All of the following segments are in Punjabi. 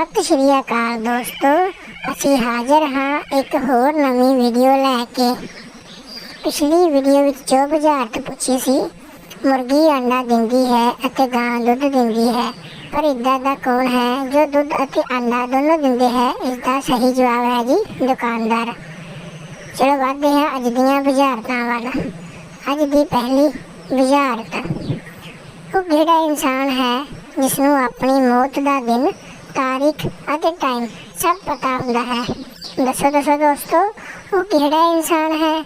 ਸਤਿ ਸ਼੍ਰੀ ਅਕਾਲ ਦੋਸਤੋ, ਅਸੀਂ ਹਾਜ਼ਰ ਹਾਂ ਇੱਕ ਹੋਰ ਨਵੀਂ ਵੀਡੀਓ ਲੈ ਕੇ। ਪਿਛਲੀ ਵੀਡੀਓ ਵਿੱਚ ਜੋ ਬੁਝਾਰਤ ਪੁੱਛੀ ਸੀ, ਮੁਰਗੀ ਅੰਡਾ ਦਿੰਦੀ ਹੈ ਅਤੇ ਗਾਂ ਦੁੱਧ ਦਿੰਦੀ ਹੈ। ਪਰ ਇਦਾਂ ਦਾ ਕੌਣ ਹੈ ਜੋ ਦੁੱਧ ਅਤੇ ਅੰਡਾ ਦੋਨੋਂ ਦਿੰਦੇ ਹੈ? ਇਸ ਦਾ ਸਹੀ ਜਵਾਬ ਹੈ ਜੀ, ਦੁਕਾਨਦਾਰ। ਚਲੋ ਵੱਧਦੇ ਹਾਂ ਅੱਜ ਦੀਆਂ ਬੁਝਾਰਤਾਂ ਵੱਲ। ਅੱਜ ਦੀ ਪਹਿਲੀ ਬੁਝਾਰਤ। ਉਹ ਕਿਹੜਾ ਇਨਸਾਨ ਹੈ ਜਿਸ ਨੂੰ ਆਪਣੀ ਮੌਤ ਦਾ ਦਿਨ ਤਾਰੀਖ ਅਤੇ ਟਾਈਮ ਸਭ ਪਤਾ ਹੁੰਦਾ ਹੈ ਦੱਸੋ ਦੱਸੋ ਦੋਸਤੋ ਉਹ ਕਿਹੜਾ ਇਨਸਾਨ ਹੈ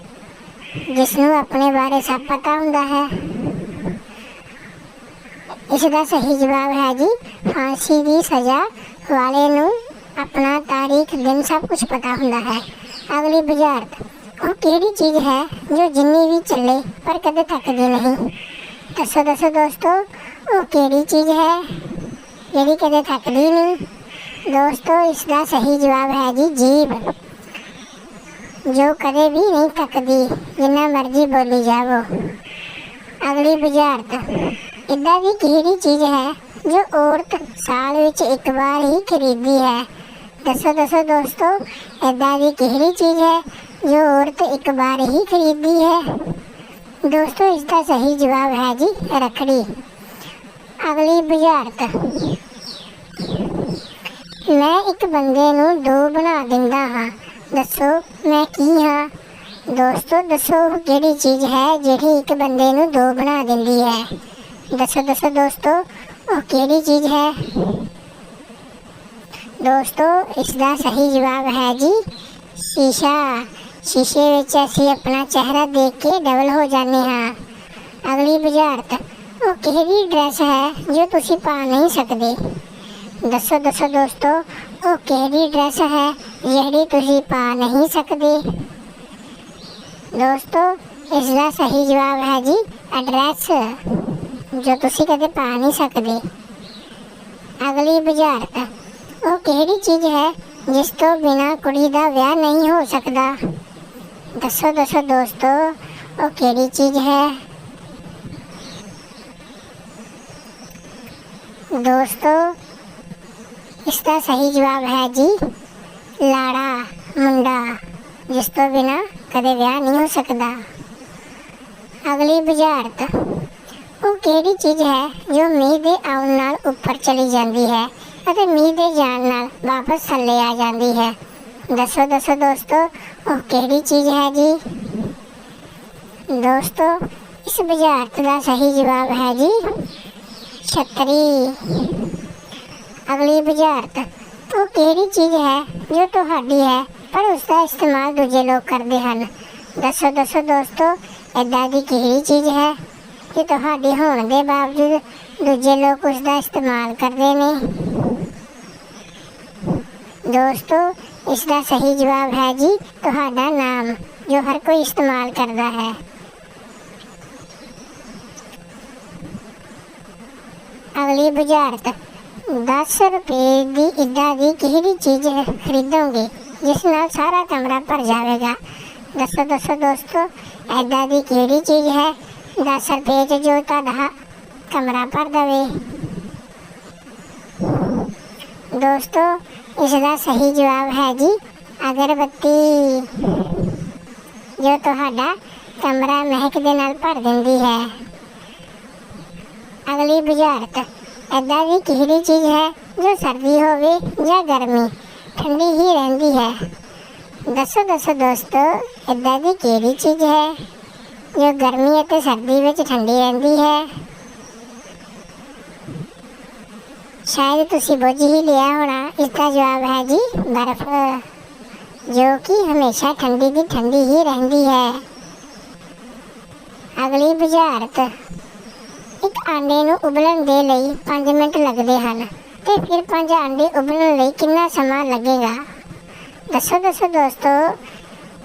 ਜਿਸ ਨੂੰ ਆਪਣੇ ਬਾਰੇ ਸਭ ਪਤਾ ਹੁੰਦਾ ਹੈ ਇਸ ਦਾ ਸਹੀ ਜਵਾਬ ਹੈ ਜੀ ਫਾਂਸੀ ਦੀ ਸਜ਼ਾ ਵਾਲੇ ਨੂੰ ਆਪਣਾ ਤਾਰੀਖ ਦਿਨ ਸਭ ਕੁਝ ਪਤਾ ਹੁੰਦਾ ਹੈ ਅਗਲੀ ਬੁਝਾਰਤ ਉਹ ਕਿਹੜੀ ਚੀਜ਼ ਹੈ ਜੋ ਜਿੰਨੀ ਵੀ ਚੱਲੇ ਪਰ ਕਦੇ ਥੱਕਦੀ ਨਹੀਂ ਦੱਸੋ ਦੱਸੋ ਦੋਸਤੋ ਉਹ ਕਿਹੜੀ ਚੀਜ਼ ਹੈ ਜਿਹੜੀ ਕਦੇ ਥੱਕਦੀ ਨਹੀਂ, ਦੋਸਤੋ, ਇਸ ਦਾ ਸਹੀ ਜਵਾਬ ਹੈ ਜੀ ਜੀਭ। ਜੋ ਕਦੇ ਵੀ ਨਹੀਂ ਥੱਕਦੀ, ਜਿੰਨਾ ਮਰਜ਼ੀ ਬੋਲੀ ਜਾਵੋ। ਅਗਲੀ ਬੁਝਾਰਤ। ਇੱਦਾਂ ਦੀ ਕਿਹੜੀ ਚੀਜ਼ ਹੈ ਜੋ ਔਰਤ ਸਾਲ ਵਿੱਚ ਇੱਕ ਵਾਰ ਹੀ ਖਰੀਦਦੀ ਹੈ? ਦੱਸੋ ਦੱਸੋ ਦੋਸਤੋ ਇੱਦਾਂ ਦੀ ਕਿਹੜੀ ਚੀਜ਼ ਹੈ ਜੋ ਔਰਤ ਇੱਕ ਵਾਰ ਹੀ ਖਰੀਦਦੀ ਹੈ? ਦੋਸਤੋ, ਇਸ ਦਾ ਸਹੀ ਜਵਾਬ ਹੈ ਜੀ ਰੱਖੜੀ। ਅਗਲੀ ਬੁਝਾਰਤ। ਮੈਂ ਇੱਕ ਬੰਦੇ ਨੂੰ ਦੋ ਬਣਾ ਦਿੰਦਾ ਹਾਂ। ਦੱਸੋ ਮੈਂ ਕੀ ਹਾਂ? ਦੋਸਤੋ, ਦੱਸੋ ਉਹ ਕਿਹੜੀ ਚੀਜ਼ ਹੈ ਜਿਹੜੀ ਇੱਕ ਬੰਦੇ ਨੂੰ ਦੋ ਬਣਾ ਦਿੰਦੀ ਹੈ? ਦੱਸੋ ਦੱਸੋ ਦੋਸਤੋ, ਉਹ ਕਿਹੜੀ ਚੀਜ਼ ਹੈ? ਦੋਸਤੋ ਇਸ ਦਾ ਸਹੀ ਜਵਾਬ ਹੈ ਜੀ, ਸ਼ੀਸ਼ਾ। ਸ਼ੀਸ਼ੇ ਵਿੱਚ ਅਸੀਂ ਆਪਣਾ ਚਿਹਰਾ ਦੇਖ ਕੇ ਡਬਲ ਹੋ ਜਾਂਦੇ ਹਾਂ। ਅਗਲੀ ਬੁਝਾਰਤ, ਉਹ ਕਿਹੜੀ ਡਰੈਸ ਹੈ ਜੋ ਤੁਸੀਂ ਪਾ ਨਹੀਂ ਸਕਦੇ? ਦੱਸੋ ਦੱਸੋ ਦੋਸਤੋ, ਉਹ ਕਿਹੜੀ ਡਰੈਸ ਹੈ ਜਿਹੜੀ ਤੁਸੀਂ ਪਾ ਨਹੀਂ ਸਕਦੇ? ਦੋਸਤੋ, ਇਸ ਦਾ ਸਹੀ ਜਵਾਬ ਹੈ ਜੀ ਐਡਰੈਸ ਜੋ ਤੁਸੀਂ ਕਦੇ ਪਾ ਨਹੀਂ ਸਕਦੇ। ਅਗਲੀ ਬੁਝਾਰਤ, ਉਹ ਕਿਹੜੀ ਚੀਜ਼ ਹੈ ਜਿਸ ਤੋਂ ਬਿਨਾ ਕੁੜੀ ਦਾ ਵਿਆਹ ਨਹੀਂ ਹੋ ਸਕਦਾ? ਦੱਸੋ ਦੱਸੋ ਦੋਸਤੋ, ਉਹ ਕਿਹੜੀ ਚੀਜ਼ ਹੈ? ਦੋਸਤੋ ਇਸ ਦਾ ਸਹੀ ਜਵਾਬ ਹੈ ਜੀ, ਲਾੜਾ ਮੁੰਡਾ, ਜਿਸ ਤੋਂ ਬਿਨਾ ਕਦੇ ਵਿਆਹ ਨਹੀਂ ਹੋ ਸਕਦਾ। ਅਗਲੀ ਬੁਝਾਰਤ, ਉਹ ਕਿਹੜੀ ਚੀਜ਼ ਹੈ ਜੋ ਮੀਂਹ ਦੇ ਆਉਣ ਨਾਲ ਉੱਪਰ ਚਲੀ ਜਾਂਦੀ ਹੈ ਅਤੇ ਮੀਂਹ ਦੇ ਜਾਣ ਨਾਲ ਵਾਪਸ ਥੱਲੇ ਆ ਜਾਂਦੀ ਹੈ? ਦੱਸੋ ਦੱਸੋ ਦੋਸਤੋ, ਉਹ ਕਿਹੜੀ ਚੀਜ਼ ਹੈ ਜੀ? ਦੋਸਤੋ, ਇਸ ਬੁਝਾਰਤ ਦਾ ਸਹੀ ਜਵਾਬ ਹੈ ਜੀ, ਛਤਰੀ। ਅਗਲੀ ਬੁਝਾਰਤ ਉਹ ਕਿਹੜੀ ਚੀਜ਼ ਹੈ ਜੋ ਤੁਹਾਡੀ ਹੈ, ਪਰ ਉਸ ਦਾ ਇਸਤੇਮਾਲ ਦੂਜੇ ਲੋਕ ਕਰਦੇ ਹਨ। ਦੱਸੋ ਦੱਸੋ ਦੋਸਤੋ ਐਦਾਂ ਦੀ ਕਿਹੜੀ ਚੀਜ਼ ਹੈ ਕਿ ਤੁਹਾਡੀ ਹੋਣ ਦੇ ਬਾਵਜੂਦ ਦੂਜੇ ਲੋਕ ਉਸ ਦਾ ਇਸਤੇਮਾਲ ਕਰਦੇ ਨੇ? ਦੋਸਤੋ ਇਸ ਦਾ ਸਹੀ ਜਵਾਬ ਹੈ ਜੀ, ਤੁਹਾਡਾ ਨਾਮ, ਜੋ ਹਰ ਕੋਈ ਇਸਤੇਮਾਲ ਕਰਦਾ ਹੈ। ਅਗਲੀ ਬੁਝਾਰਤ 10 ਰੁਪਏ ਦੀ ਇੱਦਾਂ ਦੀ ਕਿਹੜੀ ਚੀਜ਼ ਖਰੀਦੋਗੇ, ਜਿਸ ਨਾਲ ਸਾਰਾ ਕਮਰਾ ਭਰ ਜਾਵੇਗਾ? ਦੱਸੋ ਦੱਸੋ ਦੋਸਤੋ ਐਦਾਂ ਦੀ ਕਿਹੜੀ ਚੀਜ਼ ਹੈ? 10 ਰੁਪਏ 'ਚ ਜੋ ਤੁਹਾਡਾ ਕਮਰਾ ਭਰ ਦੇਵੇ। ਦੋਸਤੋ ਇਸ ਦਾ ਸਹੀ ਜਵਾਬ ਹੈ ਜੀ ਅਗਰਬੱਤੀ। ਜੋ ਤੁਹਾਡਾ ਕਮਰਾ ਮਹਿਕ ਦੇ ਨਾਲ ਭਰ ਦਿੰਦੀ ਹੈ। ਅਗਲੀ ਬੁਝਾਰਤ। ਐਦਾਂ ਦੀ ਕਿਹੜੀ ਚੀਜ਼ ਹੈ ਜੋ ਸਰਦੀ ਹੋਵੇ ਜਾਂ ਗਰਮੀ ਠੰਡੀ ਹੀ ਰਹਿੰਦੀ ਹੈ ਦੱਸੋ ਦੱਸੋ ਦੋਸਤੋ ਐਦਾਂ ਦੀ ਕਿਹੜੀ ਚੀਜ਼ ਹੈ ਜੋ ਗਰਮੀ ਅਤੇ ਸਰਦੀ ਵਿੱਚ ਠੰਡੀ ਰਹਿੰਦੀ ਹੈ ਸ਼ਾਇਦ ਤੁਸੀਂ ਬੁੱਝ ਹੀ ਲਿਆ ਹੋਣਾ ਇਸ ਦਾ ਜਵਾਬ ਹੈ ਜੀ ਬਰਫ਼ ਜੋ ਕਿ ਹਮੇਸ਼ਾ ਠੰਡੀ ਦੀ ਠੰਡੀ ਹੀ ਰਹਿੰਦੀ ਹੈ ਅਗਲੀ ਬੁਝਾਰਤ ਇੱਕ ਆਂਡੇ ਨੂੰ ਉਬਲਣ ਦੇ ਲਈ 5 ਮਿੰਟ ਲੱਗਦੇ ਹਨ ਤੇ ਫਿਰ ਪੰਜ ਆਂਡੇ ਉਬਲਣ ਲਈ ਕਿੰਨਾ ਸਮਾਂ ਲੱਗੇਗਾ? ਦੱਸੋ ਦੱਸੋ ਦੋਸਤੋ,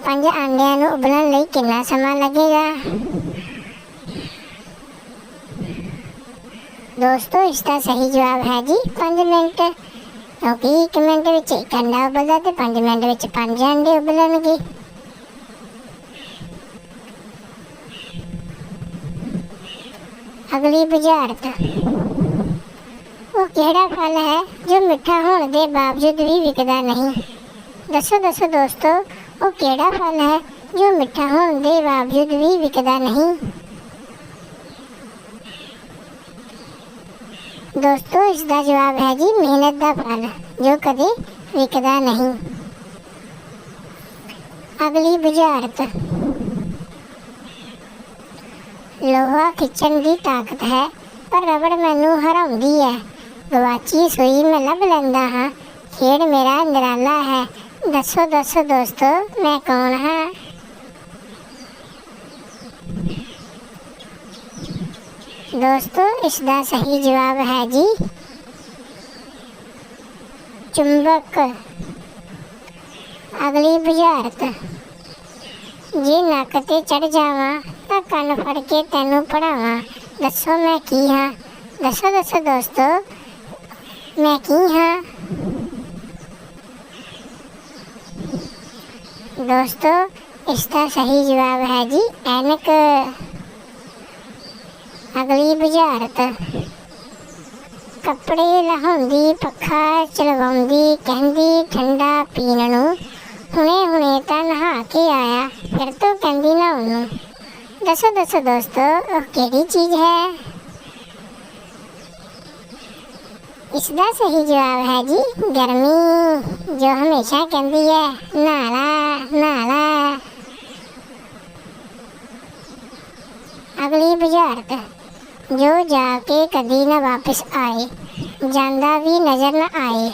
ਪੰਜ ਆਂਡਿਆਂ ਨੂੰ ਉਬਲਣ ਲਈ ਕਿੰਨਾ ਸਮਾਂ ਲੱਗੇਗਾ? ਦੋਸਤੋ, ਇਸ ਦਾ ਸਹੀ ਜਵਾਬ ਹੈ ਜੀ 5 ਮਿੰਟ। ਕਿਉਂਕਿ 1 ਮਿੰਟ ਵਿੱਚ ਇੱਕ ਅੰਡਾ ਉਬਲਦਾ ਤੇ 5 ਮਿੰਟ ਵਿੱਚ ਪੰਜ ਆਂਡੇ ਉਬਲਣਗੇ। ਅਗਲੀ ਬੁਝਾਰਤ ਉਹ ਕਿਹੜਾ ਫਲ ਹੈ ਜੋ ਮਿੱਠਾ ਹੋਣ ਦੇ ਬਾਵਜੂਦ ਵੀ ਵਿਕਦਾ ਨਹੀਂ? ਦੱਸੋ ਦੱਸੋ ਦੋਸਤੋ, ਉਹ ਕਿਹੜਾ ਫਲ ਹੈ ਜੋ ਮਿੱਠਾ ਹੋਣ ਦੇ ਬਾਵਜੂਦ ਵੀ ਵਿਕਦਾ ਨਹੀਂ? ਦੋਸਤੋ, ਇਸ ਦਾ ਜਵਾਬ ਹੈ ਜੀ ਮਿਹਨਤ ਦਾ ਫਲ, ਜੋ ਕਦੇ ਵਿਕਦਾ ਨਹੀਂ। ਅਗਲੀ ਬੁਝਾਰਤ ਲੋਹਾ ਖਿੱਚਣ ਦੀ ਤਾਕਤ ਹੈ, ਪਰ ਰਬੜ ਮੈਨੂੰ ਹਰਾਉਂਦੀ ਹੈ। ਗਵਾਚੀ ਸੂਈ ਮੈਂ ਲੱਭ ਲੈਂਦਾ ਹਾਂ। ਖੇਡ ਮੇਰਾ ਨਿਰਾਲਾ ਹੈ। ਦੱਸੋ ਦੱਸੋ ਦੋਸਤੋ, ਮੈਂ ਕੌਣ ਹਾਂ? ਦੋਸਤੋ, ਇਸ ਦਾ ਸਹੀ ਜਵਾਬ ਹੈ ਜੀ, ਚੁੰਬਕ। ਅਗਲੀ ਬੁਝਾਰਤ। ਜੇ ਨੱਕ ਤੇ ਚੜ ਜਾਵਾਂ ਤਾਂ ਕੰਨ ਫੜ ਕੇ ਤੈਨੂੰ ਪੜਾਵਾਂ ਦੱਸੋ ਮੈਂ ਕੀ ਹਾਂ? ਦੱਸੋ ਦੱਸੋ ਦੋਸਤੋ। ਮੈਂ ਕੀ ਹਾਂ? ਦੋਸਤੋ, ਇਸ ਦਾ ਸਹੀ ਜਵਾਬ ਹੈ ਜੀ ਐਨਕ। ਅਗਲੀ ਬੁਝਾਰਤ। ਕੱਪੜੇ ਲਹਾਉਂਦੀ ਪੱਖਾ ਚਲਵਾਉਂਦੀ, ਕਹਿੰਦੀ, ਠੰਡਾ ਪੀਣ ਨੂੰ। ਹੁਣੇ ਹੁਣੇ ਤਾਂ ਨਹਾ ਕੇ ਆਇਆ, ਫਿਰ ਤੋਂ ਕਹਿੰਦੀ, ਨਹਾਉਣ ਨੂੰ। ਦੱਸੋ ਦੱਸੋ ਦੋਸਤੋ, ਉਹ ਕਿਹੜੀ ਚੀਜ਼ ਹੈ? ਇਸ ਦਾ ਸਹੀ ਜਵਾਬ ਹੈ ਜੀ, ਗਰਮੀ, ਜੋ ਹਮੇਸ਼ਾ ਕਹਿੰਦੀ ਹੈ, ਨਾਲਾ ਨਾਲਾ। ਅਗਲੀ ਬੁਝਾਰਤ, ਜੋ ਜਾ ਕੇ ਕਦੀ ਨਾ ਵਾਪਸ ਆਏ, ਜਾਂਦਾ ਵੀ ਨਜ਼ਰ ਨਾ ਆਏ,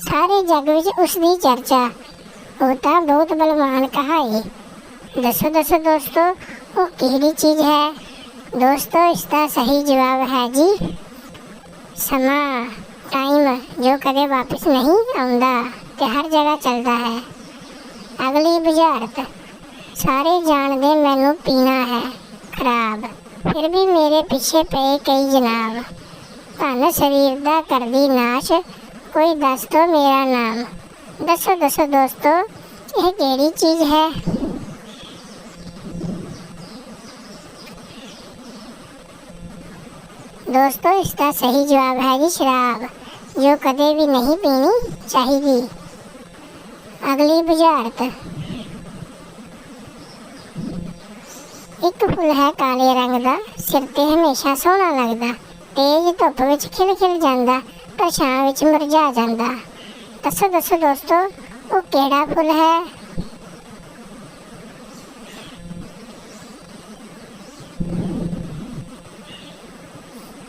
ਸਾਰੇ ਜਗ ਵਿੱਚ ਉਸ ਦੀ ਚਰਚਾ, ਉਹ ਤਾਂ ਬਹੁਤ ਬਲਵਾਨ ਕਹਾਏ ਦੱਸੋ ਦੱਸੋ ਦੋਸਤੋ ਉਹ ਕਿਹੜੀ ਚੀਜ਼ ਹੈ? ਦੋਸਤੋ, ਇਸ ਦਾ ਸਹੀ ਜਵਾਬ ਹੈ ਜੀ, ਸਮਾਂ ਟਾਈਮ ਜੋ ਕਦੇ ਵਾਪਸ ਨਹੀਂ ਆਉਂਦਾ ਤੇ ਹਰ ਜਗ੍ਹਾ ਚੱਲਦਾ ਹੈ। ਅਗਲੀ ਬੁਝਾਰਤ, ਸਾਰੇ ਜਾਣਦੇ ਮੈਨੂੰ ਪੀਣਾ ਹੈ, ਖਰਾਬ। ਫਿਰ ਵੀ ਮੇਰੇ ਪਿੱਛੇ ਪਏ ਕਈ ਜਨਾਬ। ਧਨ ਸਰੀਰ ਦਾ ਕਰਦੀ ਨਾਸ਼, ਕੋਈ ਦੱਸ ਦੋ ਮੇਰਾ ਨਾਮ। ਦੱਸੋ ਦੱਸੋ ਦੋਸਤੋ, ਇਹ ਕਿਹੜੀ ਚੀਜ਼ ਹੈ? ਦੋਸਤੋ ਇਸ ਦਾ ਸਹੀ ਜਵਾਬ ਹੈ ਜੀ ਸ਼ਰਾਬ ਜੋ ਕਦੇ ਵੀ ਨਹੀਂ ਪੀਣੀ ਚਾਹੀਦੀ ਅਗਲੀ ਬੁਝਾਰਤ ਇੱਕ ਫੁੱਲ ਹੈ ਕਾਲੇ ਰੰਗ ਦਾ ਸਿਰ ਤੇ ਹਮੇਸ਼ਾ ਸੋਹਣਾ ਲੱਗਦਾ ਤੇਜ਼ ਧੁੱਪ ਵਿੱਚ ਖਿਲ ਖਿਲ ਜਾਂਦਾ ਪਰ ਛਾਂ ਵਿੱਚ ਮੁਰਝਾ ਜਾਂਦਾ ਦੱਸੋ ਦੱਸੋ ਦੋਸਤੋ ਉਹ ਕਿਹੜਾ ਫੁੱਲ ਹੈ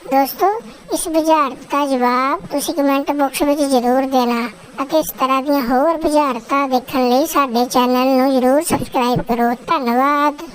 ਦੋਸਤੋ, ਇਸ ਬੁਝਾਰਤ ਦਾ ਜਵਾਬ ਤੁਸੀਂ ਕਮੈਂਟ ਬਾਕਸ ਵਿੱਚ ਜ਼ਰੂਰ ਦੇਣਾ ਅਤੇ ਇਸ ਤਰ੍ਹਾਂ ਦੀਆਂ ਹੋਰ ਬੁਝਾਰਤਾਂ ਦੇਖਣ ਲਈ ਸਾਡੇ ਚੈਨਲ ਨੂੰ ਜ਼ਰੂਰ ਸਬਸਕ੍ਰਾਈਬ ਕਰੋ। ਧੰਨਵਾਦ।